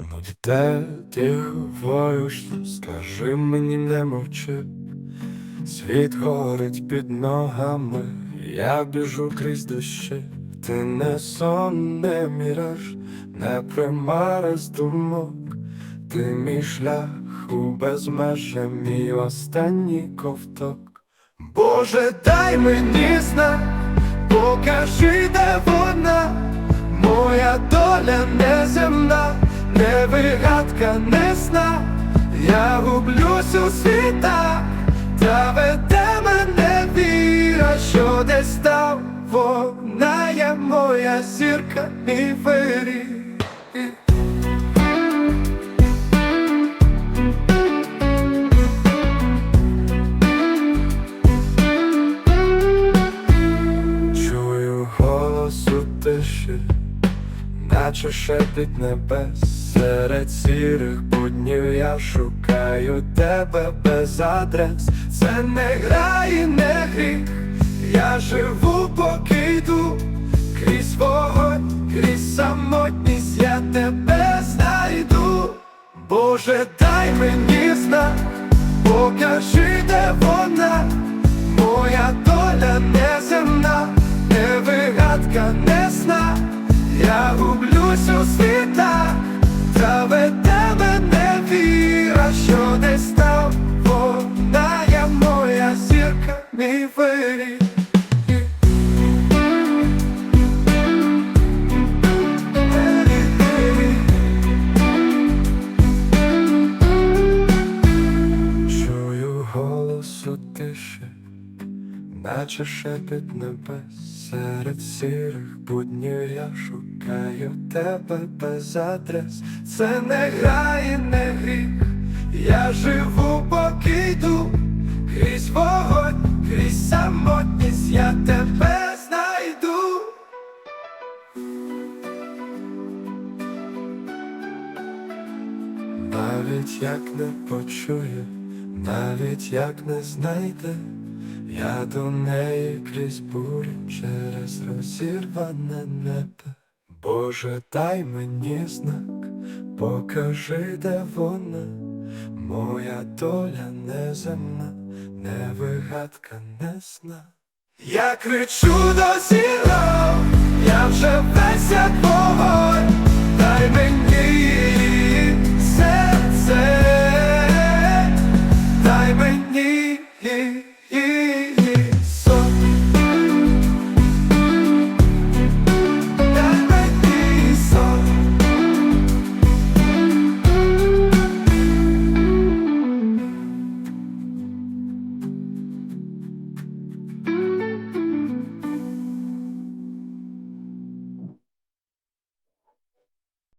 Ну, де ти говориш, скажи мені, не мовчи. Світ горить під ногами, я біжу крізь дощі. Ти не сон, не міраж, не примара з думок. Ти мій шлях у безмежжя, мій останній ковток. Боже, дай мені знак, покажи, де вона, моя доля неземна, не вигадка, не сна, я гублюсь у світах, та веде мене віра, що десь там вона є моя зірка і вирі. Чую голос у тиші, наче шепіт небес, серед сірих буднів я шукаю тебе без адрес. Це не гра і не гріх, я живу, поки йду, крізь вогонь, крізь самотність, я тебе знайду. Боже, дай мені знак, покажи, де вона. Моя доля неземна, не вигадка, не сна, я гублюсь у світах, зірка. Чую голос тиші, наче шепіт небес, серед сірих буднів я шукаю тебе без адрес. Це не гра і не самотність, я тебе знайду. Навіть як не почує, навіть як не знайде, я до неї крізь бурю через розірване небо. Боже, дай мені знак, покажи, де вона, моя доля неземна, Невигадка несна. Я кричу до зірок, я вже весь як вогонь, дай мені серце, дай мені.